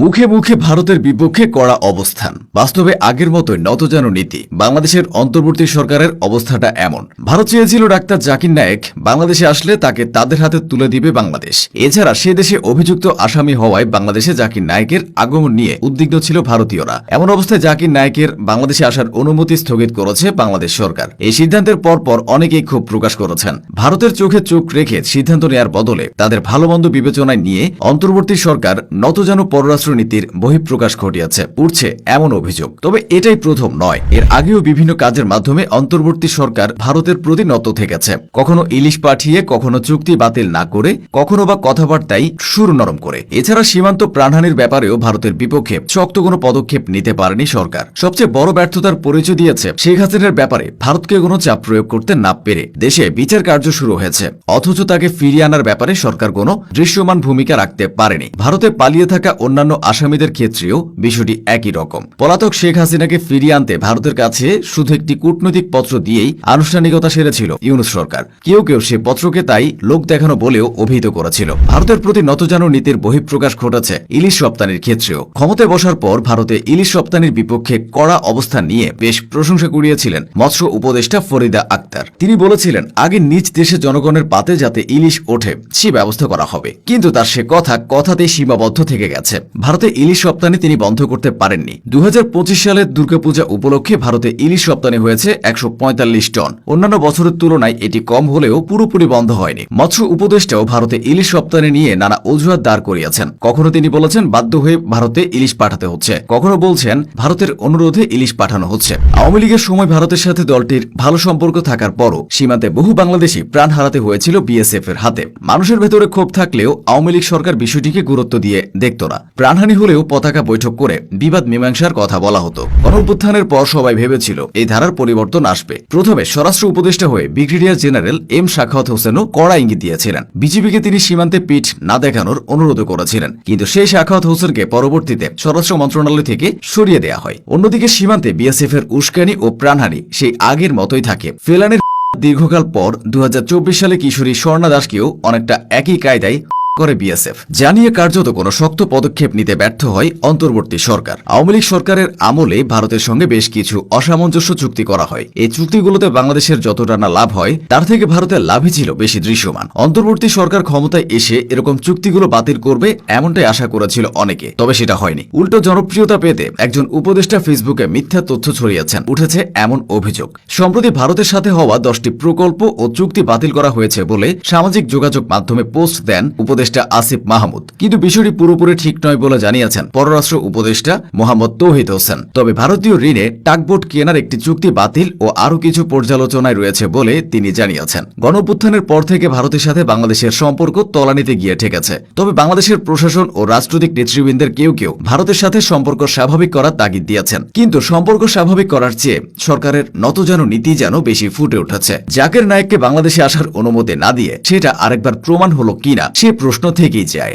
মুখে মুখে ভারতের বিপক্ষে কড়া অবস্থান। বাস্তবে আগের মতোই নতজানু নীতি। বাংলাদেশের অন্তর্বর্তী সরকারের অবস্থাটা এমন। ভারত চেয়েছিল ডাক্তার জাকির নায়েক, বাংলাদেশে আসলে তাকে তাদের হাতে তুলে দিবে বাংলাদেশ। এছাড়া সে দেশে অভিযুক্ত আসামি হওয়ায় বাংলাদেশে জাকির নায়েকের আগমন নিয়ে উদ্বিগ্ন ছিল ভারতীয়রা। এমন অবস্থায় জাকির নায়েকের বাংলাদেশে আসার অনুমতি স্থগিত করেছে বাংলাদেশ সরকার। এই সিদ্ধান্তের পরপর অনেকেই ক্ষোভ প্রকাশ করেছেন। ভারতের চোখে চোখ রেখে সিদ্ধান্ত নেয়ার বদলে তাদের ভালো মন্দ বিবেচনায় নিয়ে অন্তর্বর্তী সরকার নতজানু পররাষ্ট্রনীতির বহিঃপ্রকাশ ঘটিয়েছে উঠছে এমন অভিযোগ। তবে এটাই প্রথম নয়। এর আগেও বিভিন্ন কাজের মাধ্যমে অন্তর্বর্তী সরকার ভারতের প্রতি নত থেকেছে। কখনো ইলিশ পাঠিয়ে, কখনো চুক্তি বাতিল না করে, কখনো বা কথাবার্তায় সুর নরম করে। এছাড়া সীমান্ত প্রাণহানির ব্যাপারেও ভারতের বিপক্ষে শক্ত কোনো পদক্ষেপ নিতে পারেনি সরকার। সবচেয়ে বড় ব্যর্থতার পরিচয় দিয়েছে শেখ হাসিনার ব্যাপারে। ভারতকে কোনো চাপ প্রয়োগ করতে না পেরে দেশে বিচার কার্য শুরু হয়েছে। অথচ তাকে ফিরিয়ে আনার ব্যাপারে সরকার কোনো দৃশ্যমান ভূমিকা রাখতে পারেনি। ভারতে পালিয়ে থাকা অন্যান্য আসামিদের ক্ষেত্রেও বিষয়টি একই রকম। পলাতক শেখ হাসিনাকে ফিরিয়ে আনতে ভারতের কাছে শুধু একটি কূটনৈতিক পত্র দিয়েই আনুষ্ঠানিকতা সেরেছিল ইউনুস সরকার। কেউ কেউ সে পত্রকে তাই লোক দেখানো বলেও অভিহিত করেছিল। ভারতের প্রতি নতজানু নীতির বহিঃপ্রকাশ ঘটেছে ইলিশ রপ্তানির ক্ষেত্রেও। ক্ষমতায় বসার পর ভারতে ইলিশ রপ্তানির বিপক্ষে কড়া অবস্থান নিয়ে বেশ প্রশংসা কুড়িয়েছিলেন মৎস্য উপদেষ্টা ফরিদা আক্তার। তিনি বলেছিলেন, আগে নিজ দেশে জনগণের পাতে যাতে ইলিশ ওঠে সে ব্যবস্থা করা হবে। কিন্তু তার সে কথা কথাতেই সীমাবদ্ধ থেকে গেছে। ভারতে ইলিশ রপ্তানি তিনি বন্ধ করতে পারেননি। দু হাজার পঁচিশ সালের দুর্গাপূজা উপলক্ষে ভারতে ইলিশ রপ্তানি হয়েছে একশো টন। অন্যান্য বছরের তুলনায় এটি কম হলেও পুরোপুরি বন্ধ হয়নি। মৎস্য উপদেষ্টাও ভারতে ইলিশ রপ্তানি নিয়ে নানা অজুহাত দাঁড় করিয়েছেন। কখনো তিনি বলেছেন, বাধ্য হয়ে ভারতে ইলিশ পাঠাতে হচ্ছে। কখনো বলছেন, ভারতের অনুরোধে ইলিশ পাঠানো হচ্ছে। আওয়ামী লীগের সময় ভারতের সাথে দলটির ভালো সম্পর্ক থাকার পরও সীমান্তে বহু বাংলাদেশি প্রাণ হারাতে হয়েছিল বিএসএফ এর হাতে। মানুষের ভেতরে ক্ষোভ থাকলেও আওয়ামী লীগ সরকার বিষয়টিকে গুরুত্ব দিয়ে দেখত না। প্রাণহানি হলেও পতাকা বৈঠক করে বিবাদ মীমাংসার কথা বলা হতো। গণঅভ্যুত্থানের পর সবাই ভেবেছিল এই ধারার পরিবর্তন আসবে। প্রথমে স্বরাষ্ট্র উপদেষ্টা হয়ে ব্রিগেডিয়ার জেনারেল এম শাখাওয়াত হোসেনও কড়া ইঙ্গিত দিয়েছিলেন। বিজেপিকে তিনি সীমান্তে পিঠ না দেখানোর অনুরোধ করেছিলেন। কিন্তু সেই শাখাওয়াত হোসেনকে পরবর্তীতে স্বরাষ্ট্র মন্ত্রণালয় থেকে সরিয়ে দেওয়া হয়। অন্যদিকে সীমান্তে বিএসএফ এর উস্কানি ও প্রাণহানি সেই আগের মতোই থাকে। ফেলানের দীর্ঘকাল পর দু হাজার চব্বিশ সালে কিশোরী স্বর্ণা দাসকেও অনেকটা একই কায়দায় করে বিএসএফ। জানিয়ে কার্যত কোনো শক্ত পদক্ষেপ নিতে ব্যর্থ হয় অন্তর্বর্তী সরকার। আওয়ামী লীগ সরকারের আমলে ভারতের সঙ্গে বেশ কিছু অসামঞ্জস্য চুক্তি করা হয়। এই চুক্তিগুলোতে বাংলাদেশের যতটা না লাভ হয়, তার থেকে ভারতের লাভই ছিল বেশি দৃশ্যমান। অন্তর্বর্তী সরকার ক্ষমতায় এসে এরকম চুক্তিগুলো বাতিল করবে এমনটাই আশা করেছিল অনেকে, তবে সেটা হয়নি। উল্টো জনপ্রিয়তা পেতে একজন উপদেষ্টা ফেসবুকে মিথ্যা তথ্য ছড়িয়েছেন। উঠেছে এমন অভিযোগ। সম্প্রতি ভারতের সাথে হওয়া দশটি প্রকল্প ও চুক্তি বাতিল করা হয়েছে বলে সামাজিক যোগাযোগ মাধ্যমে পোস্ট দেন উপদেষ্টা আসিফ মাহমুদ। কিন্তু বিষয়টি পুরোপুরি ঠিক নয় বলে জানিয়েছেন পররাষ্ট্র উপদেষ্টা মোহাম্মদ তৌহিদ হোসেন। তবে ভারতীয় ঋণে টাকবোট কেনার একটি চুক্তি বাতিল ও আরও কিছু পর্যালোচনায় রয়েছে বলে তিনি জানিয়েছেন। গণঅভ্যুত্থানের পর থেকে ভারতের সাথে বাংলাদেশের সম্পর্ক তলানিতে গিয়ে ঠেকেছে। তবে বাংলাদেশের প্রশাসন ও রাজনৈতিক নেতৃবৃন্দের কেউ কেউ ভারতের সাথে সম্পর্ক স্বাভাবিক করার তাগিদ দিয়েছেন। কিন্তু সম্পর্ক স্বাভাবিক করার চেয়ে সরকারের নতজানু নীতি যেন বেশি ফুটে উঠেছে। জাকের নায়ককে বাংলাদেশে আসার অনুমতি না দিয়ে সেটা আরেকবার প্রমাণ হলো কিনা, সে প্রশ্ন থেকেই যায়।